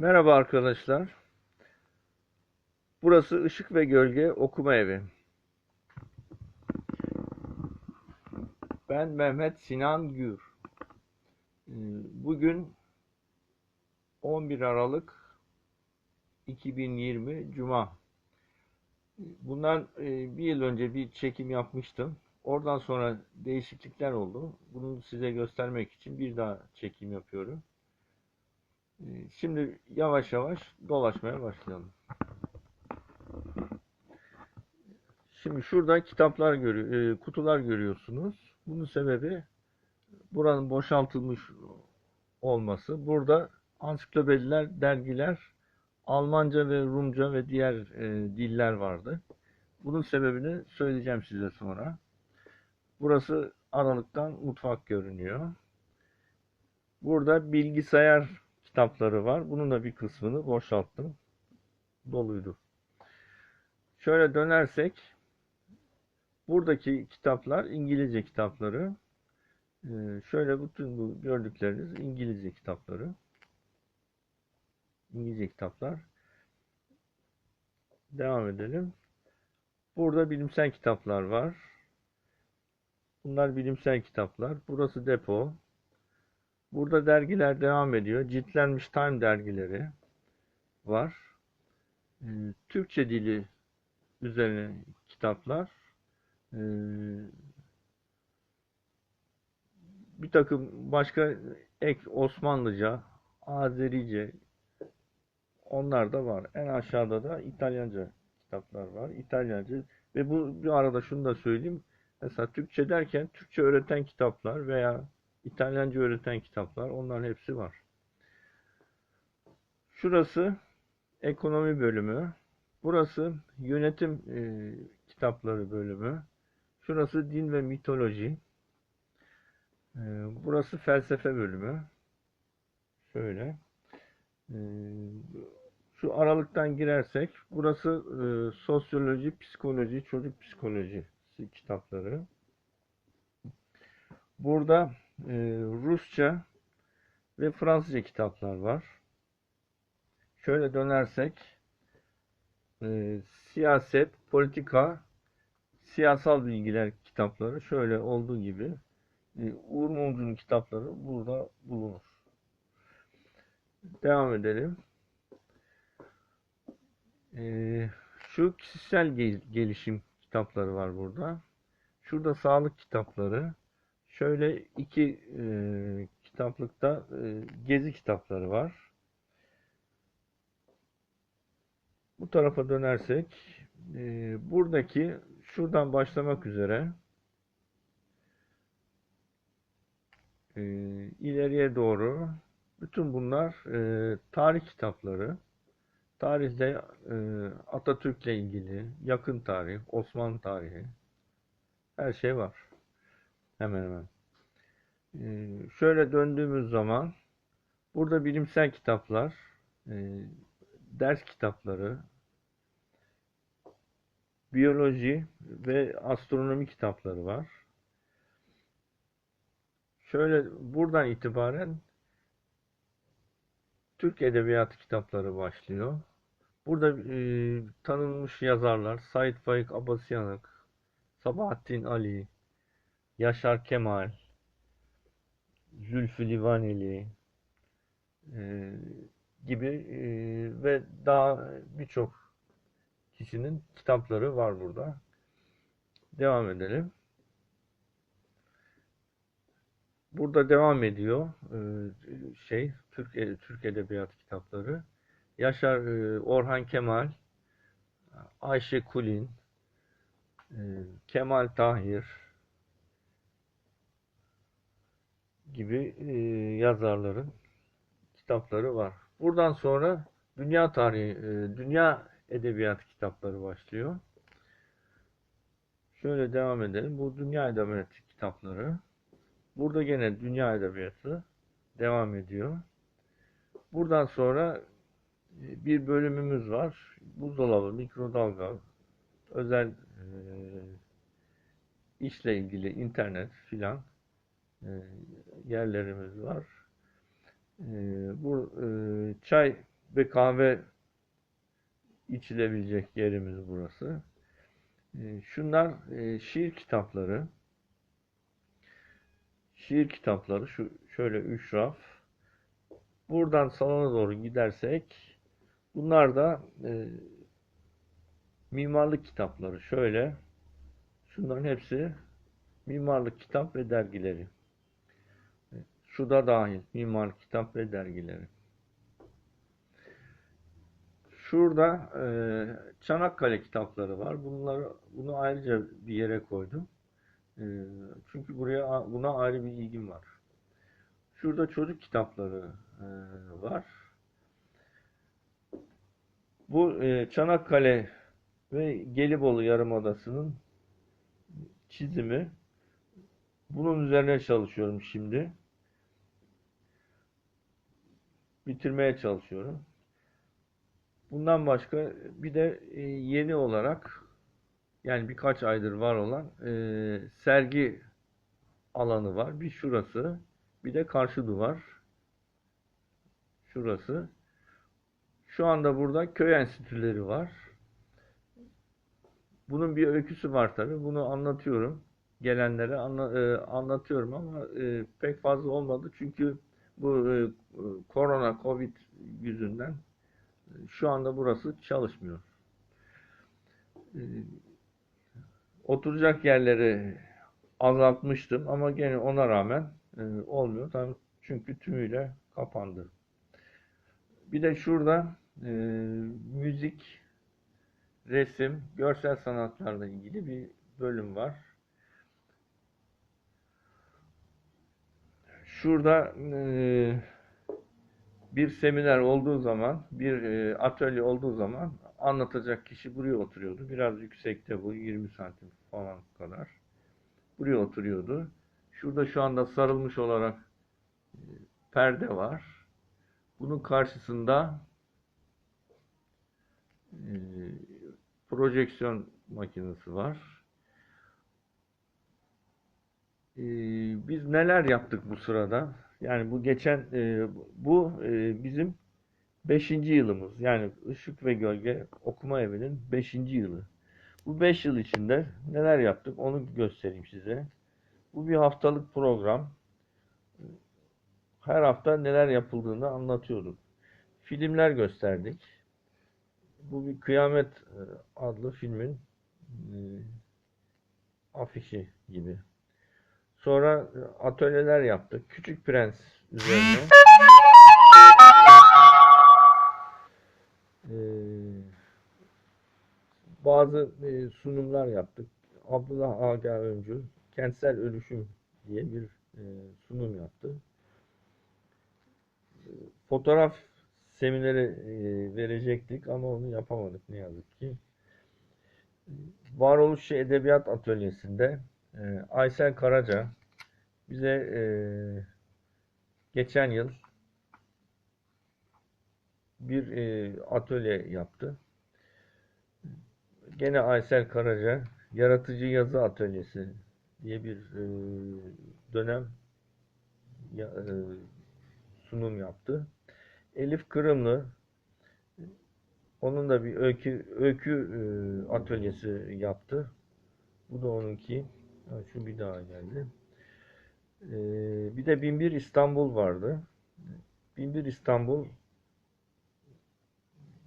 Merhaba arkadaşlar. Burası Işık ve Gölge Okuma Evi. Ben Mehmet Sinan Gür. Ee, Bugün 11 Aralık 2020 Cuma. Bundan e, bir yıl önce bir çekim yapmıştım. Oradan sonra değişiklikler oldu. Bunu size göstermek için bir daha çekim yapıyorum. Ee, Şimdi yavaş yavaş dolaşmaya başlayalım. Şimdi şurada kitaplar görüyor, e, kutular görüyorsunuz. Bunun sebebi buranın boşaltılmış olması. Burada ansiklopediler, dergiler, Almanca ve Rumca ve diğer e, diller vardı. Bunun sebebini söyleyeceğim size sonra. Burası aralıktan mutfak görünüyor. Burada bilgisayar kitapları var. Bunun da bir kısmını boşalttım. Doluydu. Şöyle dönersek buradaki kitaplar İngilizce kitapları. Ee, şöyle bütün bu gördükleriniz İngilizce kitapları. İngilizce kitaplar. Devam edelim. Burada bilimsel kitaplar var. Bunlar bilimsel kitaplar. Burası depo. Burada dergiler devam ediyor. Ciltlenmiş Time dergileri var. Ee, Türkçe dili üzerine kitaplar. Ee, bir takım başka ek Osmanlıca, Azerice onlar da var. En aşağıda da İtalyanca kitaplar var. İtalyanca ve bu bir arada şunu da söyleyeyim. Mesela Türkçe derken Türkçe öğreten kitaplar veya İtalyanca öğreten kitaplar onların hepsi var. Şurası ekonomi bölümü. Burası yönetim e, kitapları bölümü. Şurası din ve mitoloji. E, burası felsefe bölümü. Şöyle. E, şu aralıktan girersek burası e, sosyoloji, psikoloji, çocuk psikolojisi kitapları. Burada e, Rusça ve Fransızca kitaplar var. Şöyle dönersek e, siyaset, politika, siyasal bilgiler kitapları şöyle olduğu gibi e, Uğur Mumcu'nun kitapları burada bulunur. Devam edelim. E, şu kişisel gel- gelişim kitapları var burada. Şurada sağlık kitapları. Şöyle iki e, kitaplıkta e, gezi kitapları var. Bu tarafa dönersek e, buradaki şuradan başlamak üzere e, ileriye doğru bütün bunlar e, tarih kitapları. Tarihte e, Atatürk'le ilgili yakın tarih, Osmanlı tarihi her şey var. Hemen hemen. Ee, şöyle döndüğümüz zaman burada bilimsel kitaplar, e, ders kitapları, biyoloji ve astronomi kitapları var. Şöyle buradan itibaren Türk Edebiyatı kitapları başlıyor. Burada e, tanınmış yazarlar Said Faik Abasyanık, Sabahattin Ali, Yaşar Kemal, Zülfü Livaneli e, gibi e, ve daha birçok kişinin kitapları var burada. Devam edelim. Burada devam ediyor e, şey Türk e, Türk Edebiyatı kitapları. Yaşar e, Orhan Kemal, Ayşe Kulin, e, Kemal Tahir, gibi e, yazarların kitapları var. Buradan sonra dünya tarihi, e, dünya edebiyatı kitapları başlıyor. Şöyle devam edelim. Bu dünya edebiyatı kitapları. Burada gene dünya edebiyatı devam ediyor. Buradan sonra e, bir bölümümüz var. Buzdolabı, mikrodalga, özel e, işle ilgili internet filan yerlerimiz var. E, bu e, çay ve kahve içilebilecek yerimiz burası. E, Şunlar e, şiir kitapları. Şiir kitapları şu şöyle üç raf. Buradan salona doğru gidersek bunlar da e, mimarlık kitapları. Şöyle şunların hepsi mimarlık kitap ve dergileri. Şu da dahil mimarlık kitap ve dergileri. Şurada e, Çanakkale kitapları var. Bunları bunu ayrıca bir yere koydum. E, çünkü buraya buna ayrı bir ilgim var. Şurada çocuk kitapları e, var. Bu e, Çanakkale ve Gelibolu Yarımadası'nın çizimi. Bunun üzerine çalışıyorum şimdi. Bitirmeye çalışıyorum. Bundan başka bir de e, yeni olarak yani birkaç aydır var olan e, sergi alanı var. Bir şurası, bir de karşı duvar. Şurası. Şu anda burada köy enstitüleri var. Bunun bir öyküsü var tabii. Bunu anlatıyorum. Gelenlere anla- e, anlatıyorum ama e, pek fazla olmadı. Çünkü bu e, korona, covid yüzünden şu anda burası çalışmıyor. E, oturacak yerleri azaltmıştım ama gene ona rağmen e, olmuyor. Tabii çünkü tümüyle kapandı. Bir de şurada e, müzik, resim, görsel sanatlarla ilgili bir bölüm var. Şurada e, bir seminer olduğu zaman, bir e, atölye olduğu zaman anlatacak kişi buraya oturuyordu. Biraz yüksekte bu, 20 santim falan kadar. Buraya oturuyordu. Şurada şu anda sarılmış olarak e, perde var. Bunun karşısında e, projeksiyon makinesi var. E, biz neler yaptık bu sırada? Yani bu geçen e, bu e, bizim 5. yılımız. Yani Işık ve Gölge Okuma Evi'nin 5. yılı. Bu 5 yıl içinde neler yaptık onu göstereyim size. Bu bir haftalık program. Her hafta neler yapıldığını anlatıyorduk. Filmler gösterdik. Bu bir Kıyamet e, adlı filmin e, afişi gibi. Sonra e, atölyeler yaptık. Küçük Prens üzerine. E, bazı e, sunumlar yaptık. Abdullah Agah Öncü Kentsel Ölüşüm diye bir e, sunum yaptı. E, Fotoğraf semineri e, verecektik ama onu yapamadık ne yazık ki. Varoluşçu Edebiyat Atölyesi'nde e, Aysel Karaca bize e, geçen yıl bir e, atölye yaptı. Gene Aysel Karaca Yaratıcı Yazı Atölyesi diye bir e, dönem ya, e, sunum yaptı. Elif Kırımlı onun da bir öykü öykü e, atölyesi yaptı. Bu da onunki. Şu bir daha geldi. E, bir de Binbir İstanbul vardı. Binbir İstanbul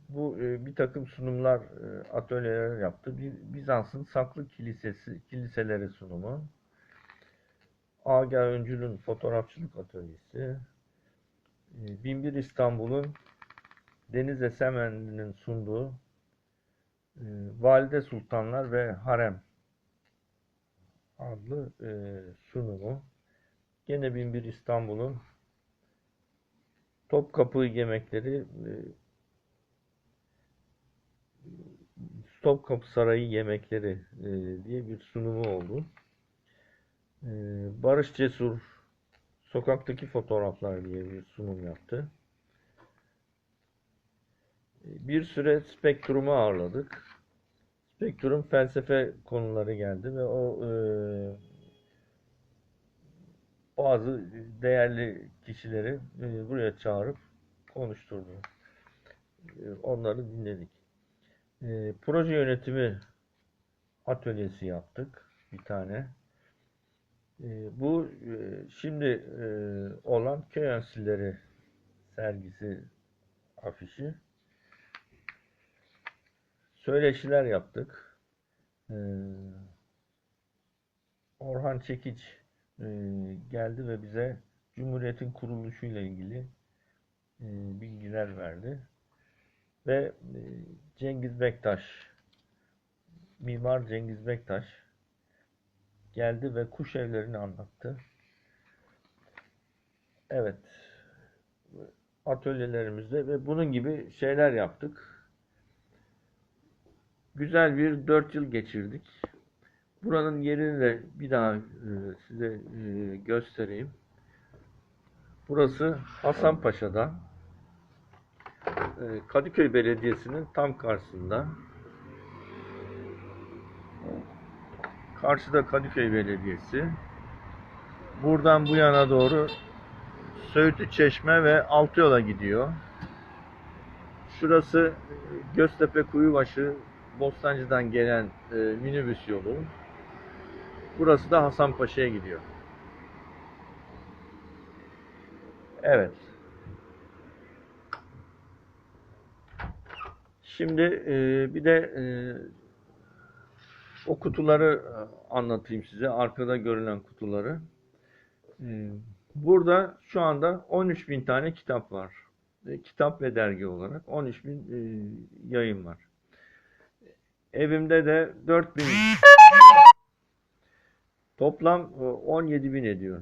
bu e, bir takım sunumlar, e, atölyeler yaptı. Bizans'ın saklı kilisesi, kiliseleri sunumu. Agah Öncül'ün fotoğrafçılık atölyesi. E, Binbir İstanbul'un Deniz Esemenli'nin sunduğu e, Valide Sultanlar ve Harem adlı e, sunumu. Gene Binbir İstanbul'un Topkapı yemekleri e, Topkapı Sarayı yemekleri e, diye bir sunumu oldu. E, Barış Cesur Sokaktaki Fotoğraflar diye bir sunum yaptı. Bir süre Spektrum'u ağırladık. Spektrum felsefe konuları geldi ve o e, bazı değerli kişileri e, buraya çağırıp konuşturdu. E, Onları dinledik. E, proje yönetimi atölyesi yaptık bir tane. Bu şimdi olan köy enstitüleri sergisi afişi. Söyleşiler yaptık. Orhan Çekiç e, geldi ve bize Cumhuriyet'in kuruluşuyla ilgili e, bilgiler verdi. Ve e, Cengiz Bektaş, Mimar Cengiz Bektaş geldi ve kuş evlerini anlattı. Evet, atölyelerimizde ve bunun gibi şeyler yaptık. Güzel bir dört yıl geçirdik. Buranın yerini de bir daha e, size e, göstereyim. Burası Hasanpaşa'da. e, Kadıköy Belediyesi'nin tam karşısında. Karşıda Kadıköy Belediyesi. Buradan bu yana doğru Söğütlü Çeşme ve Altıyola gidiyor. Şurası Göztepe Kuyubaşı Bostancı'dan gelen minibüs yolu. Burası da Hasanpaşa'ya gidiyor. Evet. Şimdi e, bir de e, o kutuları e, anlatayım size. Arkada görülen kutuları. E, burada şu anda 13 bin tane kitap var. E, kitap ve dergi olarak 13 bin e, yayın var. Evimde de 4 bin toplam e, 17 bin ediyor.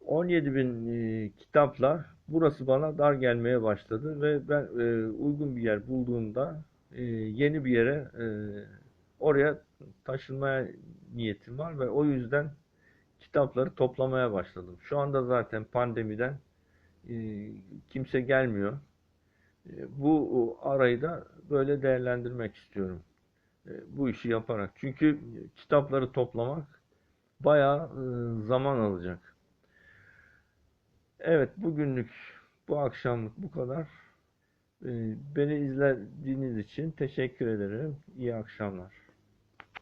17 bin e, kitapla burası bana dar gelmeye başladı ve ben e, uygun bir yer bulduğumda e, yeni bir yere e, oraya taşınmaya niyetim var ve o yüzden kitapları toplamaya başladım. Şu anda zaten pandemiden e, kimse gelmiyor. E, bu arayı da böyle değerlendirmek istiyorum. E, bu işi yaparak. Çünkü kitapları toplamak bayağı e, zaman alacak. Evet, bugünlük bu akşamlık bu kadar. E, Beni izlediğiniz için teşekkür ederim. İyi akşamlar.